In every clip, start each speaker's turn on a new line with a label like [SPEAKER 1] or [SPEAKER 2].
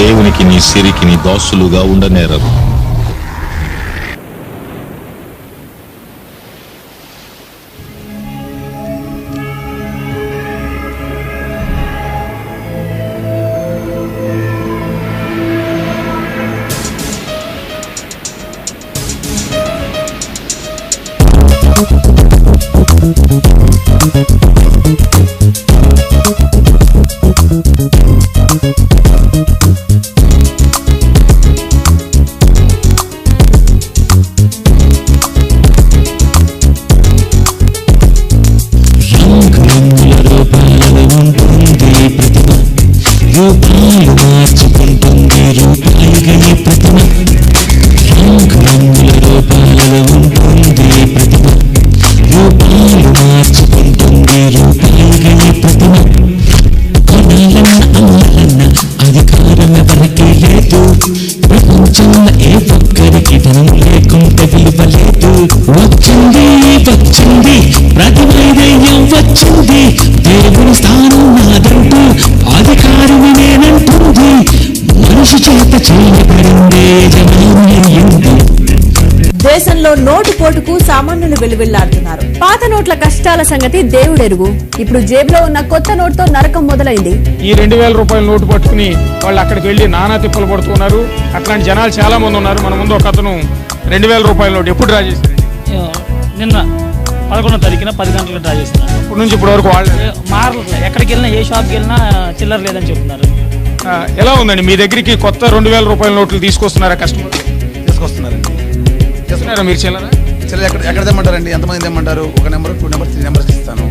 [SPEAKER 1] దేవునికి నీ సిరికి నీ దాసులుగా ఉండనేరరు.
[SPEAKER 2] రంగురంగుల రూపాలు మార్చుకుంటుంది రూపాలుగా ఈ ప్రతిమ రంగురంగుల రూపాలలో ఉంటుంది ప్రతిమ రూపాలు మార్చుకుంటుంది రూపాలుగా ప్రతిమ కొనాలన్న అమ్మాలన్న అధికారం ఎవరికీ లేదు ప్రపంచంలో ఏ ఒక్కరికి ధనం లేకుండా విలువ లేదు వచ్చింది వచ్చింది ప్రతిమైదయ్యం వచ్చింది దేవుని స్థానం
[SPEAKER 3] దేశంలో నోటు పోటుకు సామాన్యులు వెలువెళ్ళాడుతున్నారు. పాత నోట్ల కష్టాల సంగతి దేవుడెరుగు. ఇప్పుడు జేబులో ఉన్న కొత్త నోట్తో నరకం మొదలైంది.
[SPEAKER 4] ఈ రెండు వేల రూపాయల నోటు పట్టుకుని వాళ్ళు అక్కడికి వెళ్ళి నానా తిప్పలు పడుతున్నారు అట్లాంటి జనాలు చాలా మంది ఉన్నారు. మన ముందు ఒక అతను రెండు వేల రూపాయల నోటు ఎప్పుడు డ్రా చేశారు
[SPEAKER 5] నిన్న పదకొండో తారీఖున పది గంటలకు డ్రా చేస్తున్నాను
[SPEAKER 4] ఇప్పటి నుంచి ఇప్పటి వరకు వాళ్ళు.
[SPEAKER 5] మారలేదు. ఎక్కడికి వెళ్ళినా ఏ షాప్కి వెళ్ళినా చిల్లర లేదని చెప్తున్నారు.
[SPEAKER 4] ఆ, ఎలా ఉందండి? మీ దగ్గరికి కొత్త రెండు వేల రూపాయల నోట్లు తీసుకొస్తున్నారా కస్టమర్? చేస్తున్నారా మీరు చిల్లరా
[SPEAKER 6] చిల్లర ఎక్కడ ఎక్కడ తెమ్మంటారండి? ఎంతమంది తెమ్మంటారు? ఒక number two number three numbers ఇస్తాను.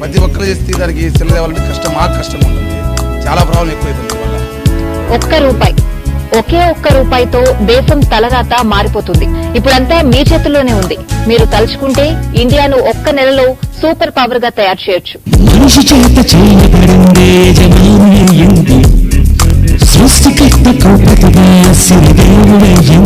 [SPEAKER 6] ప్రతి ఒక్కరు చేస్తే దానికి చిల్లర తేవాలంటే కష్టం మాకు కష్టం ఉంటుంది. చాలా ప్రాబ్లం ఎక్కువైపోతుంది వల్ల
[SPEAKER 7] ఒక్క రూపాయి. ఒకే ఒక్క రూపాయితో దేశం తలరాత మారిపోతుంది. ఇప్పుడంతా మీ చేతుల్లోనే ఉంది. మీరు తలుచుకుంటే ఇండియాను ఒక్క నెలలో సూపర్ పవర్గా తయారు చేయొచ్చు.
[SPEAKER 2] మనిషి చేత చేయబడిందే జమానయ్యింది సృష్టికర్త కౌపతిగా సిరిదేవుడయ్యింది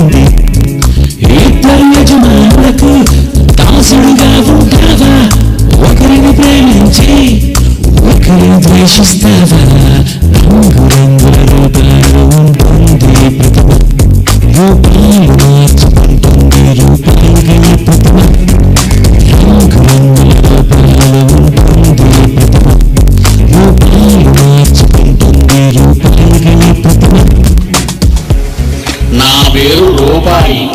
[SPEAKER 2] ద్వేషిస్తావా రంగు రంగుల రూపాలు ఉంటుంది ప్రతిమ రూపాలు మార్చుకుంటుంది ప్రతిమ రంగు రంగుల రూపాలు ఉంటుంది ప్రతిమ రూపాలు మార్చుకుంటుంది ప్రతిమ
[SPEAKER 8] నా పేరు రూపాయి.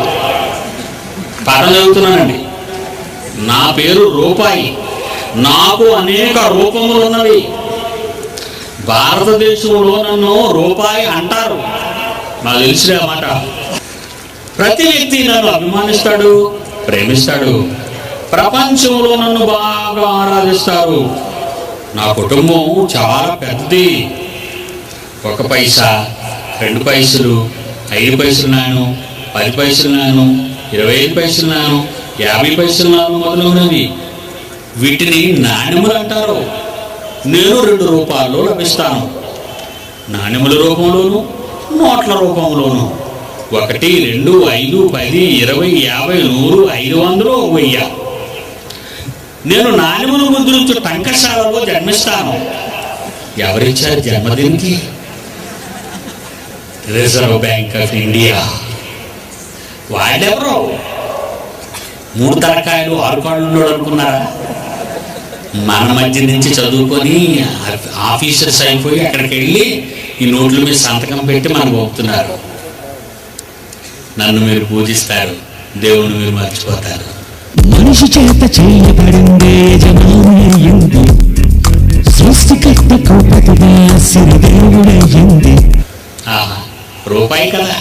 [SPEAKER 8] పాఠం చదువుతున్నానండి. నా పేరు రూపాయి. నాకు అనేక రూపములు ఉన్నవి. భారతదేశంలో నన్ను రూపాయి అంటారు. నాకు తెలిసిన మాట. ప్రతి వ్యక్తి నన్ను అభిమానిస్తాడు ప్రేమిస్తాడు. ప్రపంచంలో నన్ను బాగా ఆరాధిస్తారు. నా కుటుంబం చాలా పెద్దది. ఒక పైసా రెండు పైసలు ఐదు పైసలు నాను పది పైసలు నాను ఇరవై ఐదు పైసలు నాను యాభై పైసలు నాను మొదలైనవి వీటిని నాణ్యములు అంటారు. నేను రెండు రూపాల్లో లభిస్తాను. నాణ్యముల రూపంలోను నోట్ల రూపంలోను. ఒకటి రెండు ఐదు పది ఇరవై యాభై నూరు ఐదు వందలు వెయ్యి. నేను నాణ్యముల ముద్రించు టంకశాలలో జన్మిస్తాను. ఎవరిచ్చారు జన్మదినికి? రిజర్వ్ బ్యాంక్ ఆఫ్ ఇండియా వాళ్ళెవరో మూడు తలకాయలు ఆరు కాళ్ళు అనుకున్నారా? మన మధ్య నుంచి చదువుకొని ఆఫీసర్స్ అయిపోయి అక్కడికి వెళ్ళి ఈ నోట్ల మీద సంతకం పెట్టి మనకు పోతున్నారు నన్ను మీరు పూజిస్తారు. దేవుని మీరు మర్చిపోతారు.
[SPEAKER 2] మనిషి చేత చేయబడిందే సృష్టికర్త కౌపతిగా సిరిదేవుడయ్యింది
[SPEAKER 8] ఆహా రూపాయి కదా.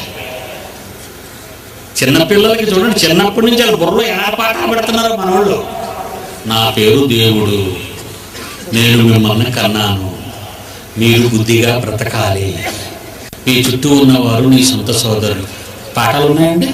[SPEAKER 8] చిన్నపిల్లలకి చూడండి చిన్నప్పటి నుంచి వాళ్ళ బుర్రలో ఎలా పాట పెడుతున్నారు మన వాళ్ళు నా పేరు దేవుడు. నేను మిమ్మల్ని కన్నాను. మీరు బుద్ధిగా బ్రతకాలి. మీ చుట్టూ ఉన్నవారు నీ సొంత సోదరులు. పాటలు ఉన్నాయండి?